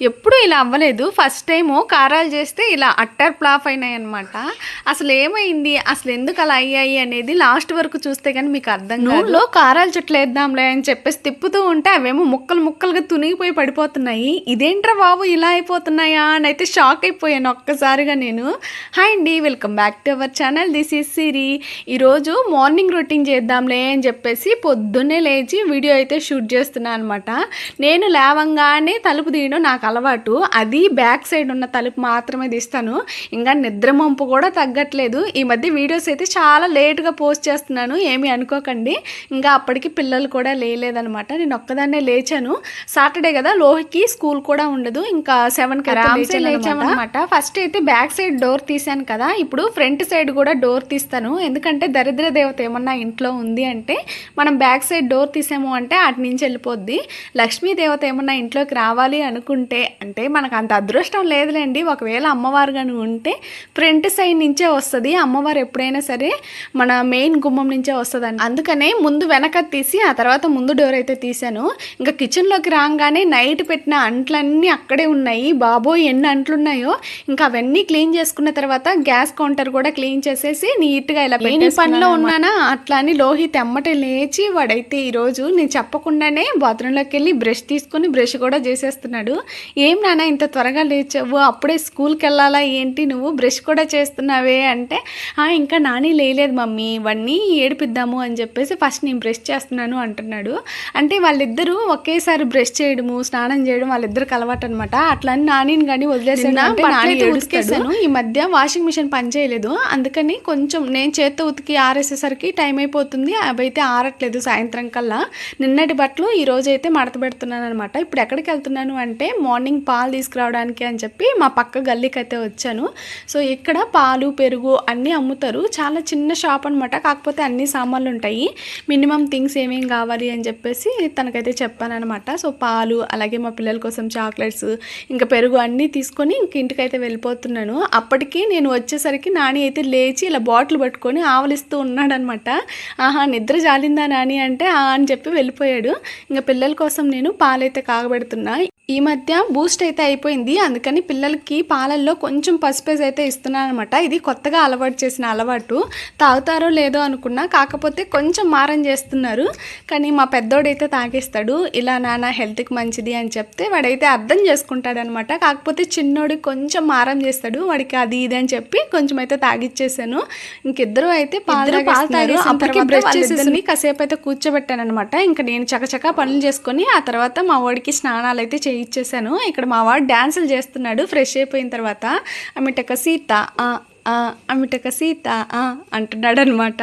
ఎప్పుడు ఇలా అవ్వలేదు. ఫస్ట్ టైము కారాలు చేస్తే ఇలా అట్టర్ ఫ్లాప్ అయినాయి అనమాట అసలు ఏమైంది? అసలు ఎందుకు అలా అయ్యాయి అనేది లాస్ట్ వరకు చూస్తే కానీ మీకు అర్థం నూనెలో కారాలు చెట్లు వేద్దాంలే అని చెప్పేసి తిప్పుతూ ఉంటే అవేమో ముక్కలు ముక్కలుగా తునిగిపోయి పడిపోతున్నాయి. ఇదేంట్రా బాబు ఇలా అయిపోతున్నాయా అని అయితే షాక్ అయిపోయాను ఒక్కసారిగా నేను. హాయ్ అండి welcome back to our channel. This is Siri. ఈరోజు మార్నింగ్ రొటీన్ చేద్దాంలే అని చెప్పేసి పొద్దున్నే లేచి వీడియో అయితే షూట్ చేస్తున్నాను అనమాట నేను లేవంగానే తలుపు తీయడం నాకు అలవాటు. అది బ్యాక్ సైడ్ ఉన్న తలుపు మాత్రమే తీస్తాను. ఇంకా నిద్ర మంపు కూడా తగ్గట్లేదు. ఈ మధ్య వీడియోస్ అయితే చాలా లేట్గా పోస్ట్ చేస్తున్నాను. ఏమీ అనుకోకండి. ఇంకా అప్పటికి పిల్లలు కూడా లేలేదనమాట నేను ఒక్కదాన్నే లేచాను. సాటర్డే కదా లోహికి స్కూల్ కూడా ఉండదు. ఇంకా సెవెన్కి లేచామన్నమాట. ఫస్ట్ అయితే బ్యాక్ సైడ్ డోర్ తీసాను కదా. ఇప్పుడు ఫ్రంట్ సైడ్ కూడా డోర్ తీస్తాను. ఎందుకంటే దరిద్ర దేవత ఏమన్నా ఇంట్లో ఉంది అంటే మనం బ్యాక్ సైడ్ డోర్ తీసాము అంటే అటు నుంచి వెళ్ళిపోద్ది. లక్ష్మీ దేవత ఏమన్నా ఇంట్లోకి రావాలి అనుకుంటే అంటే మనకు అంత అదృష్టం లేదులేండి. ఒకవేళ అమ్మవారు కానీ ఉంటే ఫ్రంట్ సైడ్ నుంచే వస్తుంది. అమ్మవారు ఎప్పుడైనా సరే మన మెయిన్ గుమ్మం నుంచే వస్తుంది అందుకనే ముందు వెనక తీసి ఆ తర్వాత ముందు డోర్ అయితే తీసాను ఇంకా కిచెన్లోకి రాగానే నైట్ పెట్టిన అంట్లన్నీ అక్కడే ఉన్నాయి. బాబోయ్ ఎన్ని అంట్లు ఉన్నాయో ఇంకా అవన్నీ క్లీన్ చేసుకున్న తర్వాత గ్యాస్ కౌంటర్ కూడా క్లీన్ చేసేసి నీట్గా ఇలా పెట్టి పనిలో ఉన్నానా? అట్లా అని లోహిత్ ఎమ్మటే లేచి వాడైతే ఈరోజు నేను చెప్పకుండానే బాత్రూంలోకి వెళ్ళి బ్రష్ తీసుకుని బ్రష్ కూడా చేసేస్తున్నాడు. ఏం నాన్న ఇంత త్వరగా లేచావు? అప్పుడే స్కూల్కి వెళ్ళాలా ఏంటి? నువ్వు బ్రష్ కూడా చేస్తున్నావే? అంటే "ఆ, ఇంకా నాని లేలేదు మమ్మీ. ఇవన్నీ ఏడిపిద్దాము అని చెప్పేసి ఫస్ట్ నేను బ్రష్ చేస్తున్నాను అంటున్నాడు. అంటే వాళ్ళిద్దరూ ఒకేసారి బ్రష్ చేయడము స్నానం చేయడం వాళ్ళిద్దరికి అలవాటు అనమాట అట్లా నానిని కానీ వదిలేసాను ఈ మధ్య వాషింగ్ మిషన్ పని చేయలేదు. అందుకని కొంచెం నేను చేత్తో ఉతికి ఆరేసేసరికి టైం అయిపోతుంది. అవి అయితే ఆరట్లేదు సాయంత్రం కల్లా. నిన్నటి బట్టలు ఈ రోజు అయితే మడత పెడుతున్నాను అనమాట ఇప్పుడు ఎక్కడికి వెళ్తున్నాను అంటే మార్నింగ్ పాలు తీసుకురావడానికి అని చెప్పి మా పక్క గల్లీకి అయితే వచ్చాను. సో ఇక్కడ పాలు పెరుగు అన్నీ అమ్ముతారు. చాలా చిన్న షాప్ అనమాట కాకపోతే అన్ని సామాన్లు ఉంటాయి. మినిమం థింగ్స్ ఏమేమి కావాలి అని చెప్పేసి తనకైతే చెప్పానమాట సో పాలు అలాగే మా పిల్లల కోసం చాక్లెట్స్ ఇంకా పెరుగు అన్నీ తీసుకొని ఇంక ఇంటికైతే వెళ్ళిపోతున్నాను. అప్పటికి నేను వచ్చేసరికి నాని అయితే లేచి ఇలా బాటిల్ పట్టుకొని ఆవలిస్తూ ఉన్నాడనమాట ఆహా నిద్ర జాలిందా నాని అంటే ఆ అని చెప్పి వెళ్ళిపోయాడు. ఇంకా పిల్లల కోసం నేను పాలైతే కాగబెడుతున్నా. ఈ మధ్య బూస్ట్ అయితే అయిపోయింది. అందుకని పిల్లలకి పాలల్లో కొంచెం పసుపేసి అయితే ఇస్తున్నాను అనమాట ఇది కొత్తగా అలవాటు చేసిన అలవాటు. తాగుతారో లేదో అనుకున్నా కాకపోతే కొంచెం మారం చేస్తున్నారు. కానీ మా పెద్దోడైతే తాగేస్తాడు. ఇలా నాన్న హెల్త్కి మంచిది అని చెప్తే వాడైతే అర్థం చేసుకుంటాడనమాట కాకపోతే చిన్నోడు కొంచెం మారం చేస్తాడు. వాడికి అది ఇది అని చెప్పి కొంచెం అయితే తాగిచ్చేసాను. ఇంకిద్దరు అయితే పాలు పాలు తాగి అప్పటికి బ్రష్ చేసేసి కాసేపు అయితే కూర్చోబెట్టాను అనమాట ఇంకా నేను చకచకా పనులు చేసుకొని ఆ తర్వాత మా వాడికి స్నానాలు అయితే ఇచ్చేసాను. ఇక్కడ మా వాడు డ్యాన్సులు చేస్తున్నాడు ఫ్రెష్ అయిపోయిన తర్వాత. అమిటక సీత ఆ, అమిటక సీత ఆ అంటున్నాడు అనమాట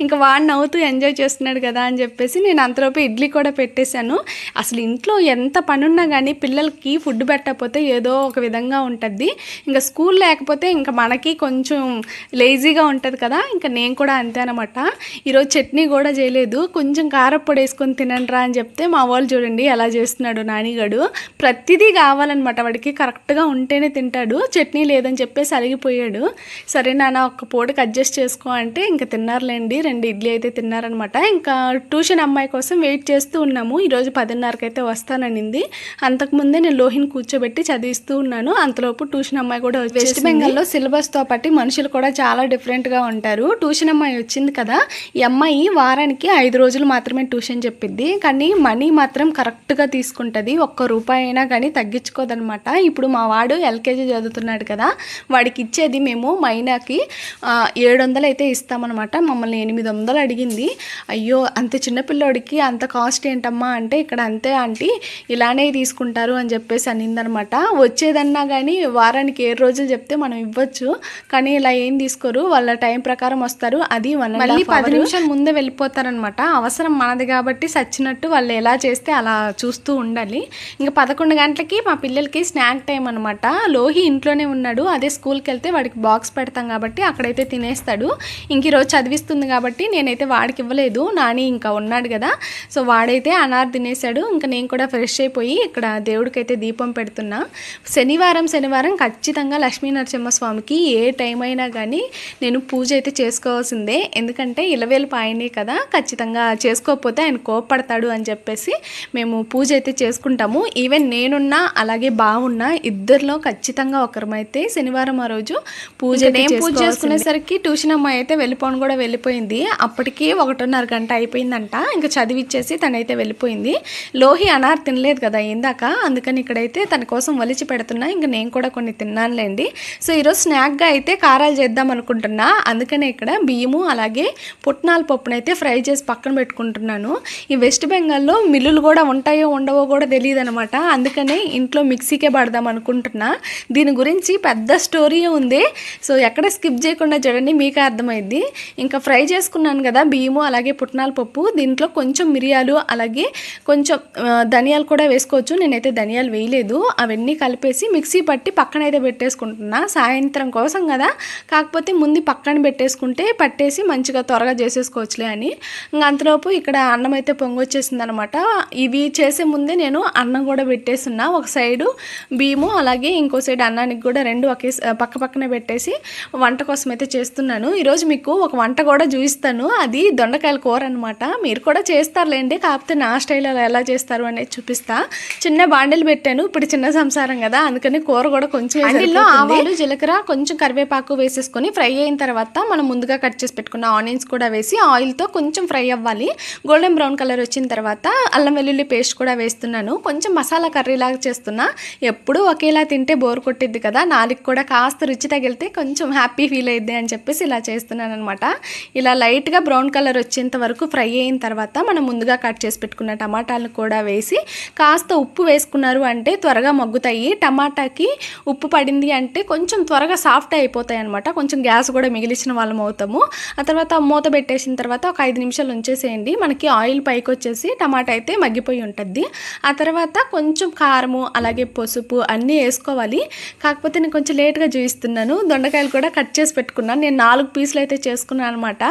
ఇంకా వాడు నవ్వుతూ ఎంజాయ్ చేస్తున్నాడు కదా అని చెప్పేసి నేను అంతలోపు ఇడ్లీ కూడా పెట్టేశాను. అసలు ఇంట్లో ఎంత పని ఉన్నా కానీ పిల్లలకి ఫుడ్ పెట్టకపోతే ఏదో ఒక విధంగా ఉంటుంది. ఇంకా స్కూల్ లేకపోతే ఇంకా మనకి కొంచెం లేజీగా ఉంటుంది కదా ఇంకా నేను కూడా అంతే అనమాట. ఈరోజు చట్నీ కూడా చేయలేదు. కొంచెం కారప్పొడి వేసుకొని తినండిరా అని చెప్తే మా వాళ్ళు చూడండి ఎలా చేస్తున్నాడు నానిగాడు. ప్రతిదీ కావాలన్నమాట. వాడికి కరెక్ట్గా ఉంటేనే తింటాడు. చట్నీ లేదని చెప్పేసి అలిగిపోయాడు. సరే నాన్న ఒక్క పూటకి అడ్జస్ట్ చేసుకో అంటే ఇంకా తిన్నారులేండి రెండు ఇడ్లీ అయితే తిన్నారనమాట. ఇంకా ట్యూషన్ అమ్మాయి కోసం వెయిట్ చేస్తూ ఉన్నాము. ఈరోజు పదిన్నరకి అయితే వస్తాననింది. అంతకుముందే నేను లోహిని కూర్చోబెట్టి చదివిస్తూ ఉన్నాను. అంతలోపు ట్యూషన్ అమ్మాయి కూడా వెస్ట్ బెంగాల్లో సిలబస్తో పాటు మనుషులు కూడా చాలా డిఫరెంట్గా ఉంటారు. ట్యూషన్ అమ్మాయి వచ్చింది కదా ఈ అమ్మాయి వారానికి ఐదు రోజులు మాత్రమే ట్యూషన్ చెప్పింది. కానీ మనీ మాత్రం కరెక్ట్గా తీసుకుంటుంది. ఒక్క రూపాయి అయినా కానీ తగ్గించుకోదనమాట. ఇప్పుడు మా వాడు ఎల్కేజీ చదువుతున్నాడు కదా వాడికి ఇచ్చేది మేము ఆ, ఏడు వందలు అయితే ఇస్తామన్నమాట. మమ్మల్ని ఎనిమిది వందలు అడిగింది. అయ్యో అంత చిన్నపిల్లోడికి అంత కాస్ట్ ఏంటమ్మా? అంటే ఇక్కడ అంతే ఆంటీ ఇలానే తీసుకుంటారు అని చెప్పేసి అనిందనమాట వచ్చేదన్నా కానీ వారానికి ఏడు రోజులు చెప్తే మనం ఇవ్వచ్చు. కానీ ఇలా ఏం తీసుకోరు. వాళ్ళ టైం ప్రకారం వస్తారు. అది వన్ మళ్ళీ పది నిమిషాలు ముందే వెళ్ళిపోతారనమాట అవసరం మనది కాబట్టి సచ్చినట్టు వాళ్ళు ఎలా చేస్తే అలా చూస్తూ ఉండాలి. ఇంకా పదకొండు గంటలకి మా పిల్లలకి స్నాక్ టైం అనమాట లోహి ఇంట్లోనే ఉన్నాడు. అదే స్కూల్కి వెళ్తే వాడికి బాక్స్ పెడతాం కాబట్టి అక్కడైతే తినేస్తాడు. ఇంక ఈరోజు చదివిస్తుంది కాబట్టి నేనైతే వాడికి ఇవ్వలేదు. నాని ఇంకా ఉన్నాడు కదా. సో వాడైతే అనార్ తినేసాడు ఇంకా నేను కూడా ఫ్రెష్ అయిపోయి ఇక్కడ దేవుడికైతే దీపం పెడుతున్నా. శనివారం శనివారం ఖచ్చితంగా లక్ష్మీ నరసింహస్వామికి ఏ టైం అయినా కానీ నేను పూజ అయితే చేసుకోవాల్సిందే. ఎందుకంటే ఇలవేలు పాయనే కదా. ఖచ్చితంగా చేసుకోకపోతే ఆయన కోపడతాడు అని చెప్పేసి మేము పూజ అయితే చేసుకుంటాము. ఈవెన్ నేనున్నా అలాగే బాగున్నా ఇద్దరిలో ఖచ్చితంగా ఒకరమైతే శనివారం ఆ రోజు పూజ నేను పూజ చేసుకునేసరికి ట్యూషన్ అమ్మాయి అయితే వెళ్ళిపోను కూడా వెళ్ళిపోయింది. అప్పటికి ఒకటిన్నర గంట అయిపోయిందంట. ఇంకా చదివిచ్చేసి తనైతే వెళ్ళిపోయింది. లోహి అనార్ తినలేదు కదా ఇందాక. అందుకని ఇక్కడైతే తన కోసం వలిచి పెడుతున్నా. ఇంకా నేను కూడా కొన్ని తిన్నానులేండి. సో ఈరోజు స్నాక్గా అయితే కారాలు చేద్దాం అనుకుంటున్నా. అందుకనే ఇక్కడ బియ్యము అలాగే పుట్నాల పప్పునైతే ఫ్రై చేసి పక్కన పెట్టుకుంటున్నాను. ఈ వెస్ట్ బెంగాల్లో మిల్లులు కూడా ఉంటాయో ఉండవో కూడా తెలియదు అనమాట అందుకనే ఇంట్లో మిక్సీకే పడదాం అనుకుంటున్నా. దీని గురించి పెద్ద స్టోరీ ఉంది. సో ఎక్కడ స్కిప్ చేయకుండా చూడండి మీకే అర్థమైద్ది. ఇంకా ఫ్రై చేసుకున్నాను కదా బియ్యము అలాగే పుట్నాల పప్పు దీంట్లో కొంచెం మిరియాలు అలాగే కొంచెం ధనియాలు కూడా వేసుకోవచ్చు. నేనైతే ధనియాలు వేయలేదు. అవన్నీ కలిపేసి మిక్సీ పట్టి పక్కన అయితే పెట్టేసుకుంటున్నా. సాయంత్రం కోసం కదా. కాకపోతే ముందు పక్కన పెట్టేసుకుంటే పట్టేసి మంచిగా త్వరగా చేసేసుకోవచ్చులే అని. ఇంకా అంతలోపు ఇక్కడ అన్నం అయితే పొంగొచ్చేసింది అనమాట ఇవి చేసే ముందే నేను అన్నం కూడా పెట్టేస్తున్నా. ఒక సైడు బియ్యము అలాగే ఇంకో సైడ్ అన్నానికి కూడా రెండు ఒకే పక్క పక్కనే పెట్టేసి వంట కోసం అయితే చేస్తున్నాను. ఈరోజు మీకు ఒక వంట కూడా చూపిస్తాను. అది దొండకాయల కూర అనమాట మీరు కూడా చేస్తారులేండి కాకపోతే నా స్టైల్లో ఎలా చేస్తారు అనేది చూపిస్తా. చిన్న బాండిల్ పెట్టాను. ఇప్పుడు చిన్న సంసారం కదా అందుకని కూర కూడా కొంచెం బాండిల్లో ఆవాలు జీలకర్ర కొంచెం కరివేపాకు వేసేసుకొని ఫ్రై అయిన తర్వాత మనం ముందుగా కట్ చేసి పెట్టుకున్న ఆనియన్స్ కూడా వేసి ఆయిల్తో కొంచెం ఫ్రై అవ్వాలి. గోల్డెన్ బ్రౌన్ కలర్ వచ్చిన తర్వాత అల్లం వెల్లుల్లి పేస్ట్ కూడా వేస్తున్నాను. కొంచెం మసాలా కర్రీ లాగా చేస్తున్నా. ఎప్పుడూ ఒకేలా తింటే బోర్ కొట్టిద్ది కదా నాలుగు కూడా కాస్త రుచి తగిలితే కొంచెం కొంచెం హ్యాపీ ఫీల్ అయ్యిద్ది అని చెప్పేసి ఇలా చేస్తున్నాను అనమాట ఇలా లైట్గా బ్రౌన్ కలర్ వచ్చేంత వరకు ఫ్రై అయిన తర్వాత మనం ముందుగా కట్ చేసి పెట్టుకున్న టమాటాలను కూడా వేసి కాస్త ఉప్పు వేసుకున్నారు అంటే త్వరగా మగ్గుతాయి. టమాటాకి ఉప్పు పడింది అంటే కొంచెం త్వరగా సాఫ్ట్ అయిపోతాయి అనమాట కొంచెం గ్యాస్ కూడా మిగిలిచిన వాళ్ళం అవుతాము. ఆ తర్వాత మూత పెట్టేసిన తర్వాత ఒక ఐదు నిమిషాలు ఉంచేసేయండి. మనకి ఆయిల్ పైకి వచ్చేసి టమాటా అయితే మగ్గిపోయి ఉంటుంది. ఆ తర్వాత కొంచెం కారము అలాగే పసుపు అన్నీ వేసుకోవాలి. కాకపోతే నేను కొంచెం లేట్గా చూపిస్తున్నాను దొండకాయ ఉల్లిపాయలు కూడా కట్ చేసి పెట్టుకున్నాను. నేను నాలుగు పీసులు అయితే చేసుకున్నాను అనమాట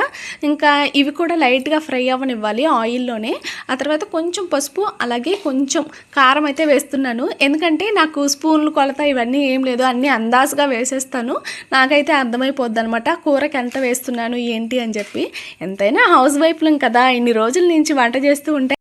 ఇంకా ఇవి కూడా లైట్గా ఫ్రై అవ్వనివ్వాలి ఆయిల్లోనే ఆ తర్వాత కొంచెం పసుపు అలాగే కొంచెం కారం అయితే వేస్తున్నాను. ఎందుకంటే నాకు స్పూన్లు కొలత ఇవన్నీ ఏం లేదు. అన్నీ అందాజుగా వేసేస్తాను. నాకైతే అర్థమైపోద్ది అనమాట కూరకి ఎంత వేస్తున్నాను ఏంటి అని చెప్పి. ఎంతైనా హౌస్ వైఫ్లం కదా ఇన్ని రోజుల నుంచి వంట చేస్తూ ఉంటే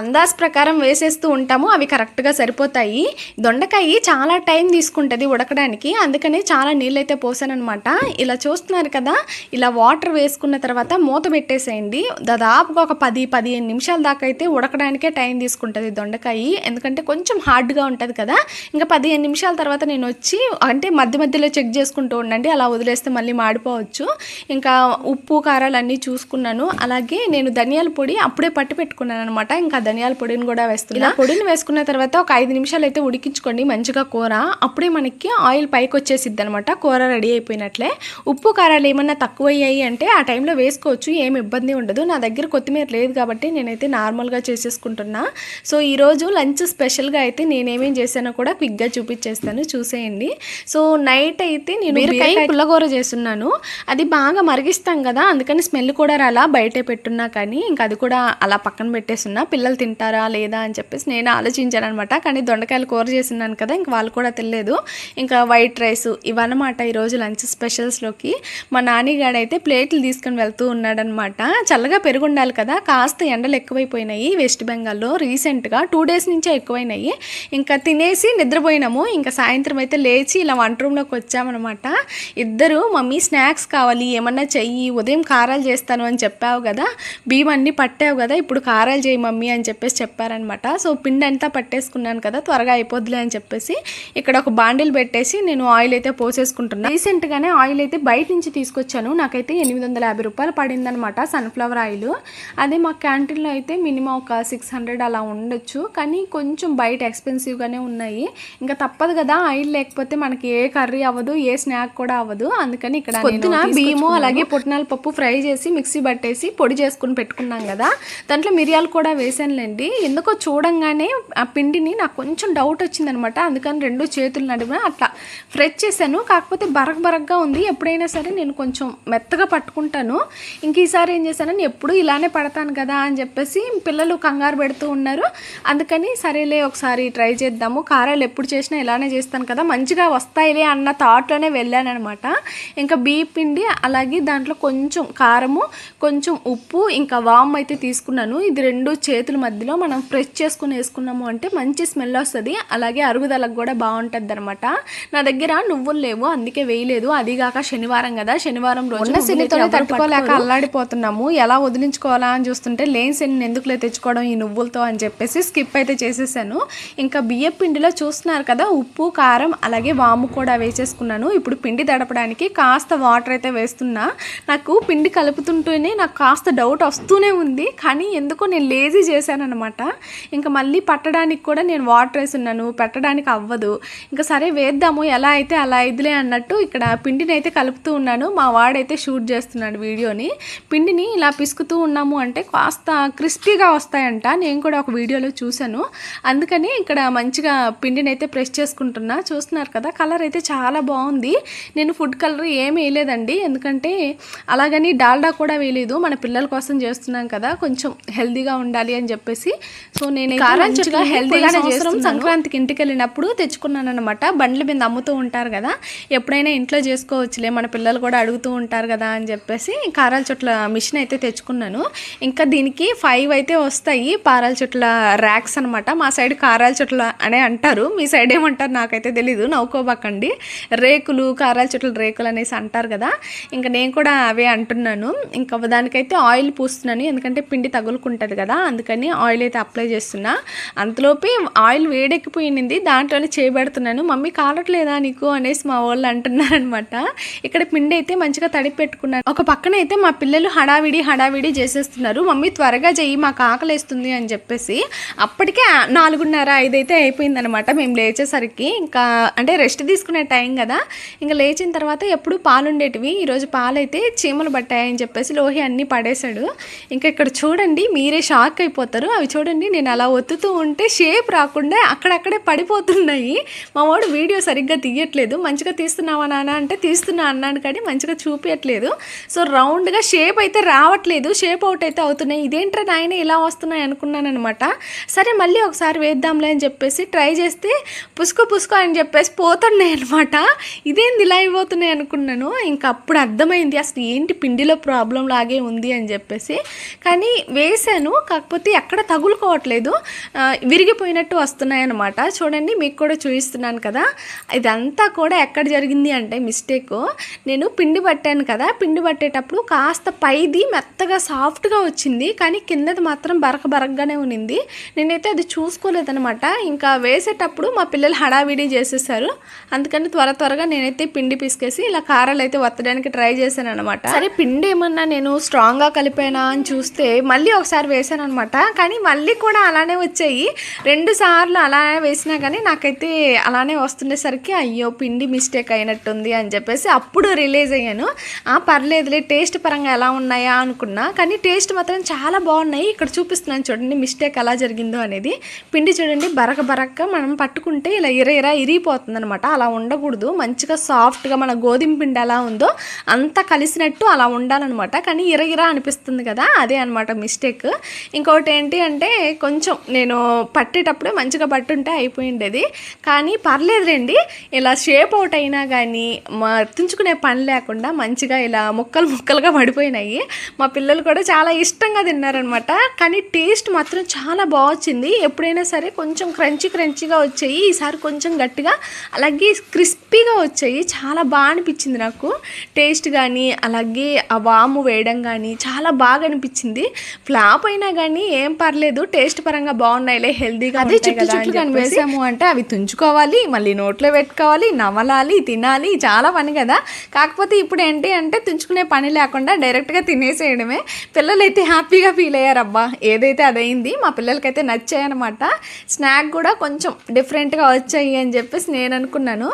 అందాజ్ ప్రకారం వేసేస్తూ ఉంటాము అవి కరెక్ట్గా సరిపోతాయి. దొండకాయ చాలా టైం తీసుకుంటుంది ఉడకడానికి అందుకని చాలా నీళ్ళైతే పోసానమాట ఇలా చూస్తున్నారు కదా ఇలా వాటర్ వేసుకున్న తర్వాత మూత పెట్టేసేయండి. దాదాపుగా ఒక పది పదిహేను నిమిషాల దాకా అయితే ఉడకడానికే టైం తీసుకుంటుంది దొండకాయ. ఎందుకంటే కొంచెం హార్డ్గా ఉంటుంది కదా ఇంకా పదిహేను నిమిషాల తర్వాత నేను వచ్చి అంటే మధ్య మధ్యలో చెక్ చేసుకుంటూ ఉండండి అలా వదిలేస్తే మళ్ళీ మాడిపోవచ్చు. ఇంకా ఉప్పు కారాలు అన్నీ చూసుకున్నాను. అలాగే నేను ధనియాల పొడి అప్పుడే పట్టి పెట్టుకున్నాను అనమాట ఇంకా ధనియాల పొడిని కూడా వేస్తున్నా. ఇలా పొడిని వేసుకున్న తర్వాత ఒక ఐదు నిమిషాలు అయితే ఉడికించుకోండి మంచిగా కూర. అప్పుడే మనకి ఆయిల్ పైకి వచ్చేసిద్ది అనమాట కూర రెడీ అయిపోయినట్లే. ఉప్పు కారాలు ఏమన్నా తక్కువ అయ్యాయి అంటే ఆ టైంలో వేసుకోవచ్చు ఏమి ఇబ్బంది ఉండదు. నా దగ్గర కొత్తిమీర లేదు కాబట్టి నేనైతే నార్మల్గా చేసేసుకుంటున్నా. సో ఈరోజు లంచ్ స్పెషల్గా అయితే నేనేమేం చేశానో కూడా క్విక్గా చూపించేస్తాను చూసేయండి. సో నైట్ అయితే నేను బీరకాయ పుల్లగూర చేస్తున్నాను. అది బాగా మరిగిస్తాం కదా అందుకని స్మెల్ కూడా రాలా బయటే పెట్టున్నా కానీ. ఇంకా అది కూడా అలా పక్కన పెట్టేస్తున్నా. పిల్లలు తింటారా లేదా అని చెప్పేసి నేను ఆలోచించాను అనమాట కానీ దొండకాయలు కూర చేసినాను కదా ఇంక వాళ్ళు కూడా తెలియదు ఇంకా వైట్ రైస్ ఇవన్నమాట ఈరోజు లంచ్ స్పెషల్స్లోకి. మా నానిగాడు అయితే ప్లేట్లు తీసుకొని వెళ్తూ ఉన్నాడనమాట చల్లగా పెరుగు ఉండాలి కదా కాస్త ఎండలు ఎక్కువైపోయినాయి వెస్ట్ బెంగాల్లో రీసెంట్గా. టూ డేస్ నుంచే ఎక్కువైనాయి. ఇంకా తినేసి నిద్రపోయినాము. ఇంకా సాయంత్రం అయితే లేచి ఇలా వంట రూమ్లోకి వచ్చామన్నమాట. ఇద్దరు మమ్మీ స్నాక్స్ కావాలి ఏమన్నా చెయ్యి ఉదయం కారాలు చేస్తాను అని చెప్పావు కదా బియ్యం అన్నీ పట్టావు కదా ఇప్పుడు కారాలు చేయి మమ్మీ అని చెప్పేసి చెప్పారనమాట సో పిండి అంతా పట్టేసుకున్నాను కదా త్వరగా అయిపోద్దిలే అని చెప్పేసి ఇక్కడ ఒక బాండిల్ పెట్టేసి నేను ఆయిల్ అయితే పోసేసుకుంటున్నాను రీసెంట్గానే ఆయిల్ అయితే బయట నుంచి తీసుకొచ్చాను. నాకైతే ఎనిమిది వందల యాభై రూపాయలు పడిందనమాట సన్ఫ్లవర్ ఆయిల్. అదే మా క్యాంటీన్లో అయితే మినిమం ఒక సిక్స్ హండ్రెడ్ అలా ఉండొచ్చు. కానీ కొంచెం బయట ఎక్స్పెన్సివ్గానే ఉన్నాయి. ఇంకా తప్పదు కదా ఆయిల్ లేకపోతే మనకి ఏ కర్రీ అవ్వదు ఏ స్నాక్ కూడా అవ్వదు. అందుకని ఇక్కడ పొద్దున బియ్యము అలాగే పుట్నాల పప్పు ఫ్రై చేసి మిక్సీ పట్టేసి పొడి చేసుకుని పెట్టుకున్నాం కదా. దాంట్లో మిరియాలు కూడా వేసాను చేశానులేండి ఎందుకో చూడంగానే ఆ పిండిని నాకు కొంచెం డౌట్ వచ్చిందనమాట. అందుకని రెండు చేతులు నడుమ అట్లా ఫ్రెష్ చేశాను. కాకపోతే బరగ బరగ్గా ఉంది. ఎప్పుడైనా సరే నేను కొంచెం మెత్తగా పట్టుకుంటాను. ఇంక ఈసారి ఏం చేశాను నేను ఎప్పుడు ఇలానే పడతాను కదా అని చెప్పేసి పిల్లలు కంగారు పెడుతూ ఉన్నారు. అందుకని సరేలే ఒకసారి ట్రై చేద్దాము. కారాలు ఎప్పుడు చేసినా ఇలానే చేస్తాను కదా మంచిగా వస్తాయిలే అన్న థాట్లోనే వెళ్ళాను అనమాట ఇంకా బియ్య పిండి అలాగే దాంట్లో కొంచెం కారము కొంచెం ఉప్పు ఇంకా వామ్ అయితే తీసుకున్నాను. ఇది రెండు చేతులు మధ్యలో మనం ఫ్రెష్ చేసుకుని వేసుకున్నాము అంటే మంచి స్మెల్ వస్తుంది. అలాగే అరుగుదలకు కూడా బాగుంటుంది అనమాట నా దగ్గర నువ్వులు లేవు అందుకే వేయలేదు. అదిగాక శనివారం కదా శనివారం రోజు ఎవరు తట్టుకోలేక. అల్లాడిపోతున్నాము. ఎలా వదిలించుకోవాలా అని చూస్తుంటే లేని శని ఎందుకులే తెచ్చుకోవడం ఈ నువ్వులతో అని చెప్పేసి స్కిప్ అయితే చేసేసాను. ఇంకా బియ్య పిండిలో చూస్తున్నారు కదా ఉప్పు కారం అలాగే వాము కూడా వేసేసుకున్నాను. ఇప్పుడు పిండి తడపడానికి కాస్త వాటర్ అయితే వేస్తున్నా. నాకు పిండి కలుపుతుంటేనే నాకు కాస్త డౌట్ వస్తూనే ఉంది. కానీ ఎందుకో నేను లేజీ చేశాను. అనమాట ఇంకా మళ్ళీ పట్టడానికి కూడా నేను వాటర్ వేసున్నాను. పెట్టడానికి అవ్వదు. ఇంకా సరే వేద్దాము ఎలా అయితే అలా ఇదిలే అన్నట్టు ఇక్కడ పిండిని అయితే కలుపుతూ ఉన్నాను. మా వాడైతే షూట్ చేస్తున్నాడు వీడియోని. పిండిని ఇలా పిసుకుతూ ఉన్నాము అంటే కాస్త క్రిస్పీగా వస్తాయంట. నేను కూడా ఒక వీడియోలో చూశాను. అందుకని ఇక్కడ మంచిగా పిండిని అయితే ప్రెస్ చేసుకుంటున్నా. చూస్తున్నారు కదా కలర్ అయితే చాలా బాగుంది. నేను ఫుడ్ కలర్ ఏమి వేయలేదండి. ఎందుకంటే అలాగని డాల్డా కూడా వేయలేదు. మన పిల్లల కోసం చేస్తున్నాం కదా కొంచెం హెల్దీగా ఉండాలి అని చెప్పేసి సో నేను సంక్రాంతికి ఇంటికి వెళ్ళినప్పుడు తెచ్చుకున్నాను అనమాట బండ్ల మీద అమ్ముతూ ఉంటారు కదా ఎప్పుడైనా ఇంట్లో చేసుకోవచ్చులే మన పిల్లలు కూడా అడుగుతూ ఉంటారు కదా అని చెప్పేసి కారాల చుట్ల మిషన్ అయితే తెచ్చుకున్నాను. ఇంకా దీనికి ఫైవ్ అయితే వస్తాయి పారాల చుట్ల ర్యాక్స్ అనమాట మా సైడ్ కారాల చుట్ల అనే అంటారు మీ సైడ్ ఏమంటారు నాకైతే తెలీదు నవ్వుకోబాకండి. రేకులు కారాల చుట్ల రేకులు అనేసి అంటారు కదా ఇంకా నేను కూడా అవే అంటున్నాను. ఇంకా దానికైతే ఆయిల్ పూస్తున్నాను ఎందుకంటే పిండి తగులుకుంటుంది కదా అందుకని ఆయిల్ అయితే అప్లై చేస్తున్నా. అంతలోపే ఆయిల్ వేడెక్కిపోయింది. దాంట్లోనే చేయబెడుతున్నాను మమ్మీ కాలట్లేదా నీకు? అనేసి మా వాళ్ళు అంటున్నారనమాట ఇక్కడ పిండి అయితే మంచిగా తడిపి పెట్టుకున్నాను. ఒక పక్కన అయితే మా పిల్లలు హడావిడి హడావిడి చేసేస్తున్నారు. మమ్మీ త్వరగా చెయ్యి మాకు ఆకలేస్తుంది అని చెప్పేసి అప్పటికే నాలుగున్నర ఐదు అయితే అయిపోయిందనమాట మేము లేచేసరికి ఇంకా అంటే రెస్ట్ తీసుకునే టైం కదా. ఇంకా లేచిన తర్వాత ఎప్పుడు పాలు ఉండేటివి ఈరోజు పాలు అయితే చీమలు పట్టాయని చెప్పేసి లోహి అన్నీ పడేశాడు. ఇంకా ఇక్కడ చూడండి మీరే షాక్ అయిపోతారు. అవి చూడండి నేను అలా ఒత్తుతూ ఉంటే షేప్ రాకుండా అక్కడక్కడే పడిపోతున్నాయి. మా వాడు వీడియో సరిగ్గా తీయట్లేదు. మంచిగా తీస్తున్నావా నాన్న అంటే తీస్తున్నా అన్నాను కానీ మంచిగా చూపించట్లేదు సో రౌండ్గా షేప్ అయితే రావట్లేదు. షేప్ అవుట్ అయితే అవుతున్నాయి. ఇదేంట్రా నాయన ఇలా వస్తున్నాయి అనుకున్నాను అనమాట సరే మళ్ళీ ఒకసారి వేద్దాంలే అని చెప్పేసి ట్రై చేస్తే పుసుకో పుసుకో అని చెప్పేసి పోతున్నాయి అనమాట ఇదేంది ఇలా అయిపోతున్నాయి అనుకున్నాను. ఇంకా అప్పుడు అర్థమైంది అసలు ఏంటి పిండిలో ప్రాబ్లం లాగే ఉంది అని చెప్పేసి. కానీ వేసాను. కాకపోతే ఎక్కడ తగులుకోవట్లేదు. విరిగిపోయినట్టు వస్తున్నాయి అనమాట చూడండి మీకు కూడా చూపిస్తున్నాను కదా. ఇదంతా కూడా ఎక్కడ జరిగింది అంటే మిస్టేక్ నేను పిండి పట్టాను కదా. పిండి పట్టేటప్పుడు కాస్త పైది మెత్తగా సాఫ్ట్గా వచ్చింది. కానీ కిందది మాత్రం బరక బరకగానే ఉన్నింది. నేనైతే అది చూసుకోలేదనమాట ఇంకా వేసేటప్పుడు మా పిల్లలు హడావిడి చేసేసారు. అందుకని త్వర త్వరగా నేనైతే పిండి పిసికేసి ఇలా కారాలు అయితే వత్తడానికి ట్రై చేశాను అనమాట సరే పిండి ఏమన్నా నేను స్ట్రాంగ్గా కలిపానా అని చూస్తే మళ్ళీ ఒకసారి వేసాను అనమాట కానీ మళ్ళీ కూడా అలానే వచ్చాయి. రెండు సార్లు అలానే వేసినా కానీ నాకైతే అలానే వస్తుండేసరికి అయ్యో పిండి మిస్టేక్ అయినట్టుంది అని చెప్పేసి అప్పుడు రిలీజ్ అయ్యాను. పర్లేదులే టేస్ట్ పరంగా ఎలా ఉన్నాయా అనుకున్నా కానీ టేస్ట్ మాత్రం చాలా బాగున్నాయి. ఇక్కడ చూపిస్తున్నాను చూడండి మిస్టేక్ ఎలా జరిగిందో అనేది. పిండి చూడండి బరక బరక మనం పట్టుకుంటే ఇలా ఇర ఇర ఇరిగిపోతుంది అనమాట అలా ఉండకూడదు. మంచిగా సాఫ్ట్గా మన గోధుమ పిండి ఎలా ఉందో అంతా కలిసినట్టు అలా ఉండాలన్నమాట. కానీ ఇర ఇర అనిపిస్తుంది కదా అదే అనమాట మిస్టేక్. ఇంకోటి ఏంటి అంటే కొంచెం నేను పట్టేటప్పుడే మంచిగా పట్టుంటే అయిపోయిండేది. కానీ పర్లేదులేండి ఇలా షేప్ అవుట్ అయినా కానీ మా తుంచుకునే పని లేకుండా మంచిగా ఇలా ముక్కలు ముక్కలుగా పడిపోయినాయి. మా పిల్లలు కూడా చాలా ఇష్టంగా తిన్నారనమాట కానీ టేస్ట్ మాత్రం చాలా బాగా వచ్చింది. ఎప్పుడైనా సరే కొంచెం క్రంచీ క్రంచీగా వచ్చాయి. ఈసారి కొంచెం గట్టిగా అలాగే క్రిస్పీగా వచ్చాయి. చాలా బాగా అనిపించింది నాకు. టేస్ట్ కానీ అలాగే ఆ వాము వేయడం కానీ చాలా బాగా అనిపించింది. ఫ్లాప్ అయినా కానీ ఏం పర్లేదు. టేస్ట్ పరంగా బాగున్నాయిలే హెల్దీగా అదే చుట్టూ చుట్టూ కానీ వేసాము అంటే అవి తుంచుకోవాలి మళ్ళీ నోట్లో పెట్టుకోవాలి నవలాలి తినాలి చాలా పని కదా. కాకపోతే ఇప్పుడు ఏంటి అంటే తుంచుకునే పని లేకుండా డైరెక్ట్గా తినేసేయడమే. పిల్లలు అయితే హ్యాపీగా ఫీల్ అయ్యారు అబ్బా ఏదైతే అదైంది మా పిల్లలకైతే నచ్చాయన్నమాట. స్నాక్ కూడా కొంచెం డిఫరెంట్గా వచ్చాయి అని చెప్పేసి నేను అనుకున్నాను.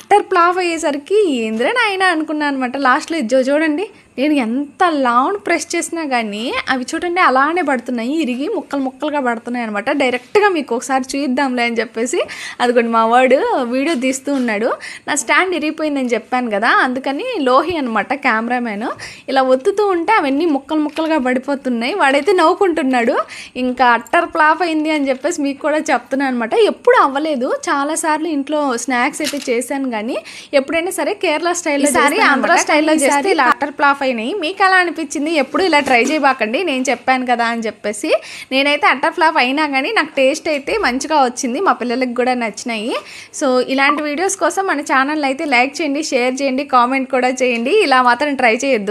ఆఫ్టర్ ప్లాఫ్ అయ్యేసరికి ఏంద్రే నాయన అనుకున్నాను అనమాట లాస్ట్లో ఇది చూడండి నేను ఎంత లాంగ్ ప్రెస్ చేసినా కానీ అవి చూడండి అలానే పడుతున్నాయి ఇరిగి ముక్కలు ముక్కలుగా పడుతున్నాయి అనమాట డైరెక్ట్గా మీకు ఒకసారి చూద్దాంలే అని చెప్పేసి అదిగోండి మా వాడు వీడియో తీస్తూ ఉన్నాడు. నా స్టాండ్ ఇరిగిపోయిందని చెప్పాను కదా అందుకని లోహి అనమాట కెమెరామ్యాన్. ఇలా ఒత్తుతూ ఉంటే అవన్నీ ముక్కలు ముక్కలుగా పడిపోతున్నాయి. వాడైతే నవ్వుకుంటున్నాడు. ఇంకా అట్టర్ ఫ్లాప్ అయింది అని చెప్పేసి మీకు కూడా చెప్తున్నాను అనమాట ఎప్పుడు అవ్వలేదు. చాలాసార్లు ఇంట్లో స్నాక్స్ అయితే చేశాను కానీ ఎప్పుడైనా సరే కేరళ స్టైల్లో ఆంధ్ర స్టైల్లో చేస్తే ఇలా అట్టర్ ఫ్లాప్ అయినాయి. మీకు ఎలా అనిపించింది? ఎప్పుడు ఇలా ట్రై చేయబాకండి. నేను చెప్పాను కదా అని చెప్పేసి. నేనైతే అట్టర్ ఫ్లాప్ అయినా కానీ నాకు టేస్ట్ అయితే మంచిగా వచ్చింది. మా పిల్లలకి కూడా నచ్చినాయి. సో ఇలాంటి వీడియోస్ కోసం మన ఛానల్ అయితే లైక్ చేయండి షేర్ చేయండి కామెంట్ కూడా చేయండి. ఇలా మాత్రం ట్రై చేయొద్దు.